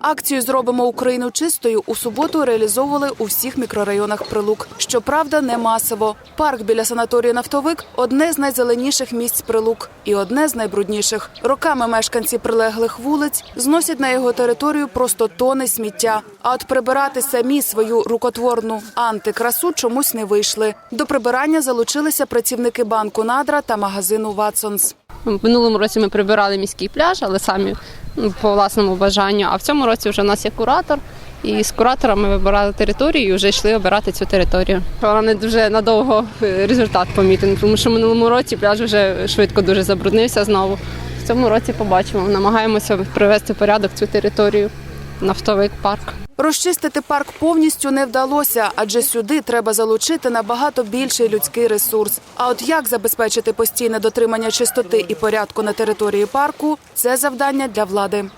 Акцію Зробимо Україну чистою у суботу реалізовували у всіх мікрорайонах Прилук. Щоправда, не масово. Парк біля санаторію Нафтовик одне з найзеленіших місць Прилук і одне з найбрудніших. Роками мешканці прилеглих вулиць зносять на його територію просто тони сміття. А от прибирати самі свою рукотворну антикрасу чомусь не вийшли. До прибирання залучилися працівники банку Надра та магазину Ватсонс. Минулому році ми прибирали міський пляж, але самі по власному бажанню. А в цьому році вже у нас є куратор. І з куратора ми вибирали територію і вже йшли обирати цю територію. Вона не дуже надовго е, результат помітен, тому що в минулому році пляж вже швидко дуже забруднився знову. В цьому році побачимо. Намагаємося привести в порядок цю територію, нафтовий парк. Розчистити парк повністю не вдалося, адже сюди треба залучити набагато більший людський ресурс. А от як забезпечити постійне дотримання чистоти і порядку на території парку це завдання для влади.